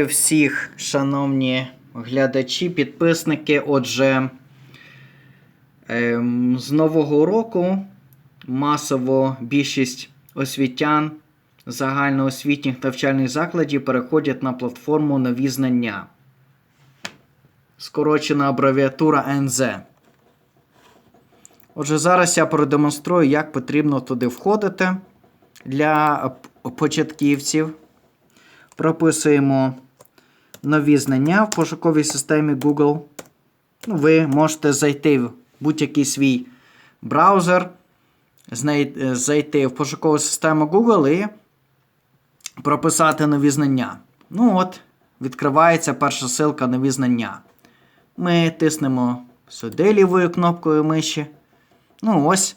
Всіх, шановні глядачі, підписники. Отже, ем, з Нового року масово більшість освітян загальноосвітніх навчальних закладів переходять на платформу нові знання. Скорочена абревіатура НЗ. Отже, зараз я продемонструю, як потрібно туди входити для початківців. Прописуємо нові знання в пошуковій системі Google. Ну, ви можете зайти в будь-який свій браузер, е, зайти в пошукову систему Google і прописати нові знання. Ну от, відкривається перша ссылка нові знання. Ми тиснемо сюди лівою кнопкою миші. Ну, ось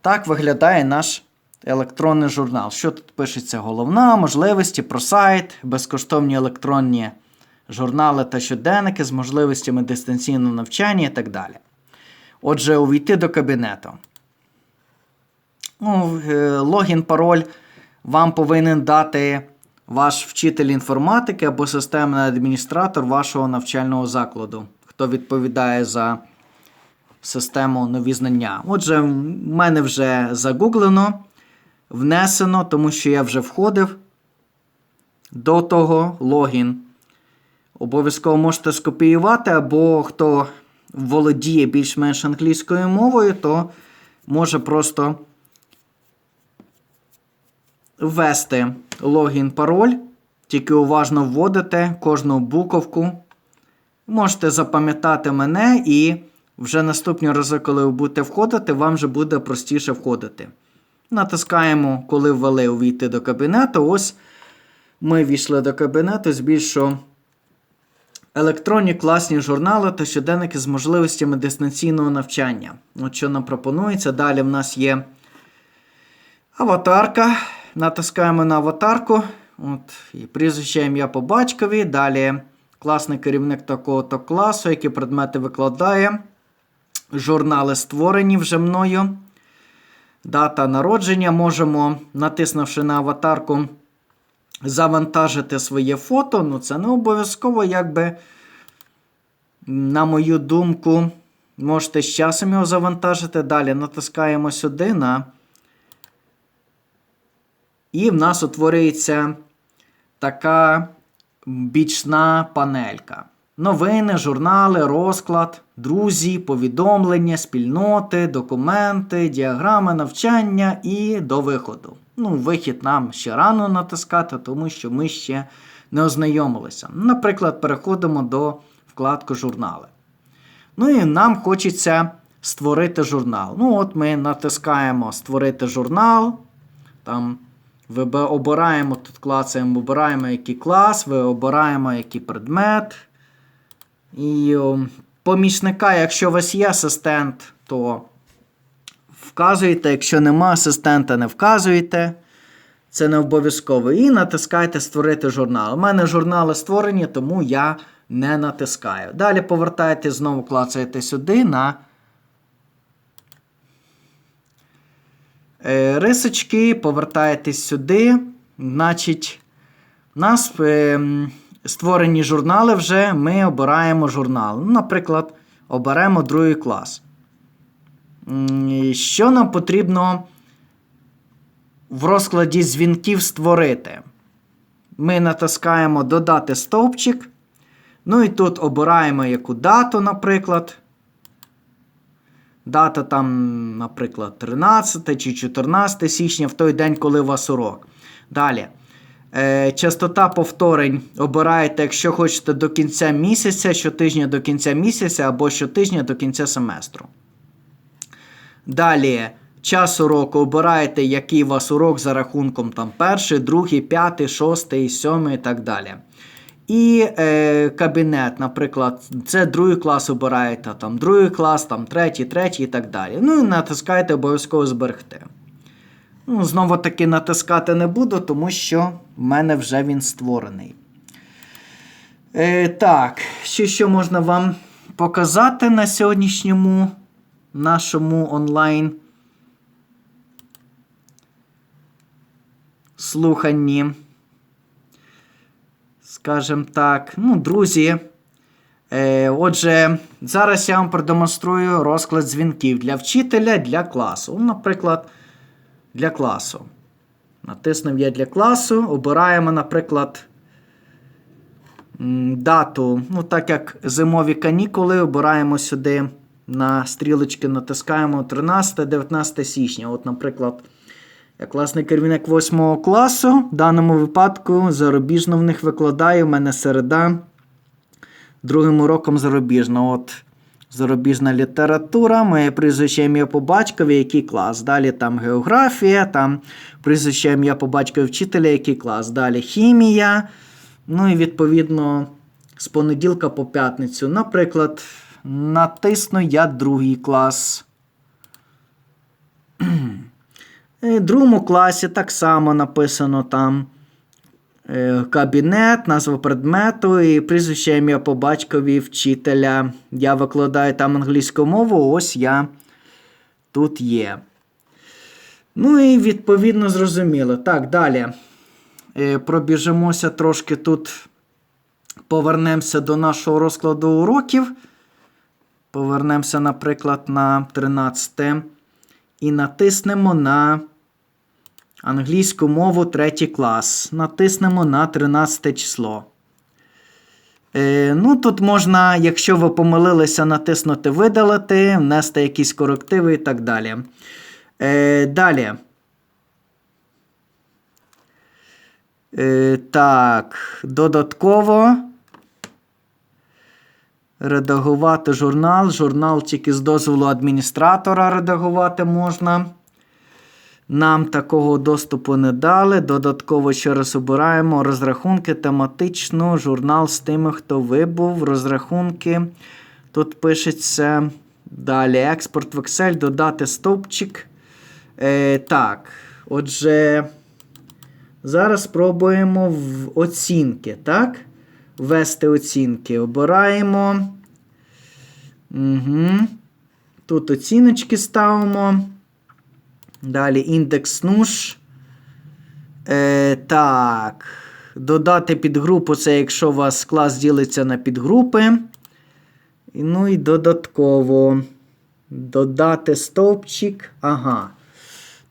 так виглядає наш електронний журнал. Що тут пишеться? Головна, можливості про сайт, безкоштовні електронні журнали та щоденники з можливостями дистанційного навчання і так далі. Отже, увійти до кабінету. Ну, е, логін, пароль вам повинен дати ваш вчитель інформатики або системний адміністратор вашого навчального закладу, хто відповідає за систему нові знання. Отже, в мене вже загуглено, внесено, тому що я вже входив до того логін. Обов'язково можете скопіювати, або хто володіє більш-менш англійською мовою, то може просто ввести логін, пароль, тільки уважно вводите кожну буковку. Можете запам'ятати мене, і вже наступні рази, коли ви будете входити, вам вже буде простіше входити. Натискаємо, коли ввели увійти до кабінету. Ось ми війшли до кабінету, збільшу електронні класні журнали та щоденники з можливостями дистанційного навчання. От що нам пропонується. Далі в нас є аватарка. Натискаємо на аватарку. От, і прізвище ім'я по батькові. Далі класний керівник такого-то класу, які предмети викладає. Журнали створені вже мною. Дата народження. Можемо, натиснувши на аватарку, завантажити своє фото. Ну, це не обов'язково, якби, на мою думку, можете з часом його завантажити. Далі натискаємо сюди на. І в нас утворюється така бічна панелька. Новини, журнали, розклад, друзі, повідомлення, спільноти, документи, діаграми навчання і до виходу. Ну, вихід нам ще рано натискати, тому що ми ще не ознайомилися. Наприклад, переходимо до вкладки журнали. Ну і нам хочеться створити журнал. Ну, от ми натискаємо Створити журнал. Там обираємо тут клацаємо, обираємо який клас, ви обираємо який предмет. І помічника, якщо у вас є асистент, то вказуєте. Якщо нема асистента, не вказуєте. Це не обов'язково. І натискайте Створити журнал. У мене журнали створені, тому я не натискаю. Далі повертаєте, знову клацаєте сюди на е, рисочки, повертаєтесь сюди. Значить, у нас е, м, створені журнали вже, ми обираємо журнал. Ну, Наприклад, оберемо другий клас. Що нам потрібно в розкладі дзвінків створити? Ми натискаємо Додати стовпчик. Ну і тут обираємо яку дату, наприклад. Дата там, наприклад, 13 чи 14 січня в той день, коли у вас урок. Далі. Е, частота повторень обираєте, якщо хочете до кінця місяця, щотижня до кінця місяця або щотижня до кінця семестру. Далі. Час уроку обираєте, який у вас урок за рахунком там перший, другий, п'ятий, шостий, сьомий і так далі. І е, кабінет, наприклад, це другий клас обираєте, там другий клас, там третій, третій і так далі. Ну і натискаєте обов'язково зберегти. Ну, знову таки натискати не буду, тому що в мене вже він створений. Е, так, ще що можна вам показати на сьогоднішньому нашому онлайн слуханні. скажімо так, ну, друзі. Е, отже, зараз я вам продемонструю розклад дзвінків для вчителя, для класу. Наприклад, для класу. Натиснув я для класу, обираємо, наприклад, дату. Ну, так як зимові канікули, обираємо сюди на стрілочки, натискаємо 13-19 січня. От, наприклад, я класний керівник 8 класу. В даному випадку зарубіжно в них викладаю. У мене середа. Другим уроком зарубіжна. От зарубіжна література, моє прізвище ім'я по батькові, який клас. Далі там географія, там прізвище ім'я по батькові вчителя, який клас. Далі хімія. Ну і відповідно з понеділка по п'ятницю. Наприклад, натисну я другий клас. В другому класі так само написано там кабінет, назва предмету і прізвище ім'я по батькові вчителя. Я викладаю там англійську мову, ось я тут є. Ну і відповідно зрозуміло. Так, далі. Е, Пробіжимося трошки тут. Повернемося до нашого розкладу уроків. Повернемося, наприклад, на 13 і натиснемо на англійську мову 3 клас. Натиснемо на 13 число. Е, ну, Тут можна, якщо ви помилилися, натиснути видалити, внести якісь корективи і так далі. Е, далі. Е, так, додатково. Редагувати журнал. Журнал тільки з дозволу адміністратора редагувати можна. Нам такого доступу не дали. Додатково ще раз обираємо розрахунки тематично, журнал з тими, хто вибув, розрахунки. Тут пишеться далі експорт в Excel, додати стовпчик. Е, так, отже, зараз спробуємо в оцінки, так? Ввести оцінки. Обираємо. Угу. Тут оціночки ставимо. Далі індекс нуж. Е, так. Додати підгрупу це якщо у вас клас ділиться на підгрупи. Ну і додатково. Додати стовпчик. Ага.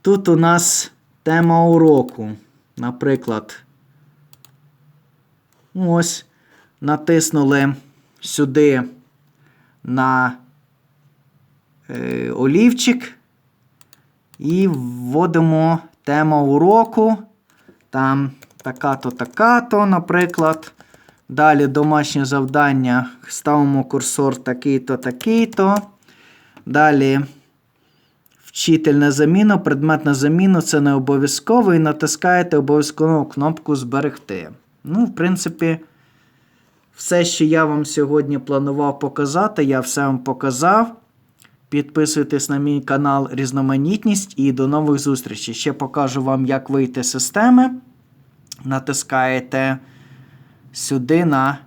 Тут у нас тема уроку. Наприклад. Ось. Натиснули сюди на е, олівчик. І вводимо тему уроку. Там така-то, така-то, наприклад. Далі домашнє завдання. Ставимо курсор такий-то, такий-то. Далі вчитель на заміну, предмет на заміну це не обов'язково. І натискаєте обов'язково кнопку Зберегти. Ну, в принципі, все, що я вам сьогодні планував показати, я все вам показав. Підписуйтесь на мій канал Різноманітність і до нових зустрічей. Ще покажу вам, як вийти з системи. Натискаєте сюди на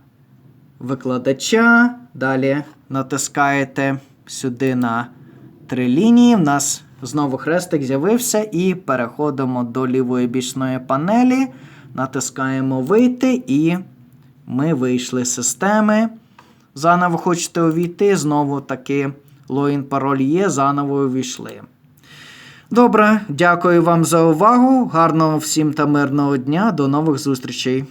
викладача. Далі натискаєте сюди на три лінії. У нас знову хрестик з'явився. І переходимо до лівої бічної панелі. Натискаємо Вийти, і ми вийшли з системи. Заново хочете увійти, знову таки. Логін пароль є, заново увійшли. Добре, дякую вам за увагу. Гарного всім та мирного дня. До нових зустрічей.